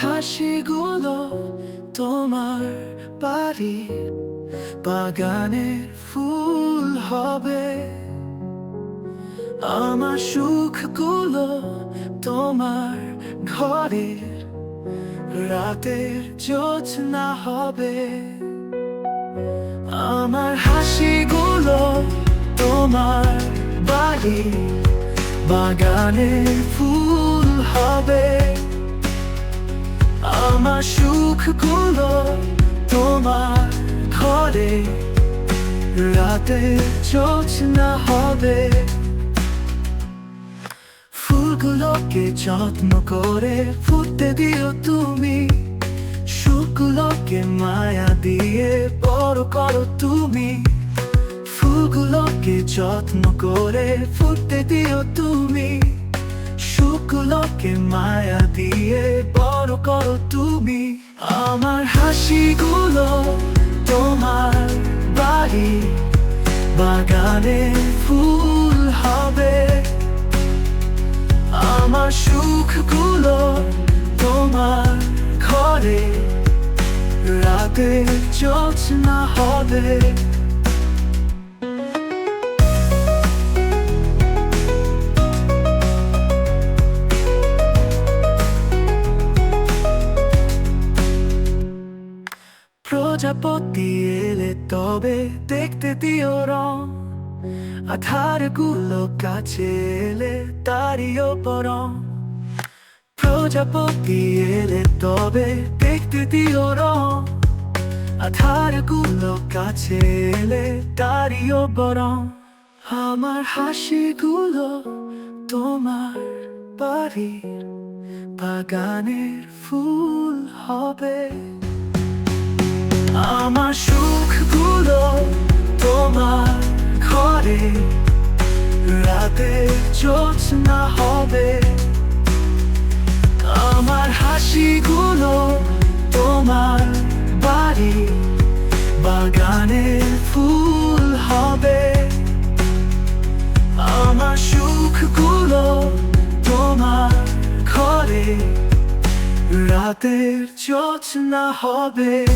হাসিগুলো তোমার বাড়ির বাগানের ফুল হবে। আমার সুখগুলো তোমার ঘরের রাতের জোছনা হবে। আমার হাসিগুলো তোমার বাড়ি বাগানের ফুল হবে। আমার সুখগুলো তোমার ঘরে। রাতে জোছনা হবে। ফুলগুলোকে যত্ন করে ফুটতে দিও তুমি। সুখগুলোকে মায়া দিয়ে বড় করো তুমি। ফুলগুলোকে যত্ন করে ফুটতে দিও তুমি। সুখগুলোকে মায়া দিয়ে করো তুমি আমার হাসিগুলো তোমার বাড়ি। বাগানে ফুল হবে। আমার সুখগুলো তোমার ঘরে। রাতে জোছনা হবে। প্রজাপতি এলে তবে দেখতে দিও রং। আধারগুলো কাছে এলে তারিও বরং প্রজাপতি এলে তবে দেখতে দিও রং। আধারগুলো কাছে এলে তারিও বরং আমার হাসিগুলো তোমার বাড়ির বাগানের ফুল হবে। আমার সুখগুলো তোমার ঘরে। রাতে না হবে। আমার হাসিগুলো তোমার বাড়ি। বাগানে ফুল হবে। আমার সুখগুলো তোমার ঘরে। রাতের না হবে।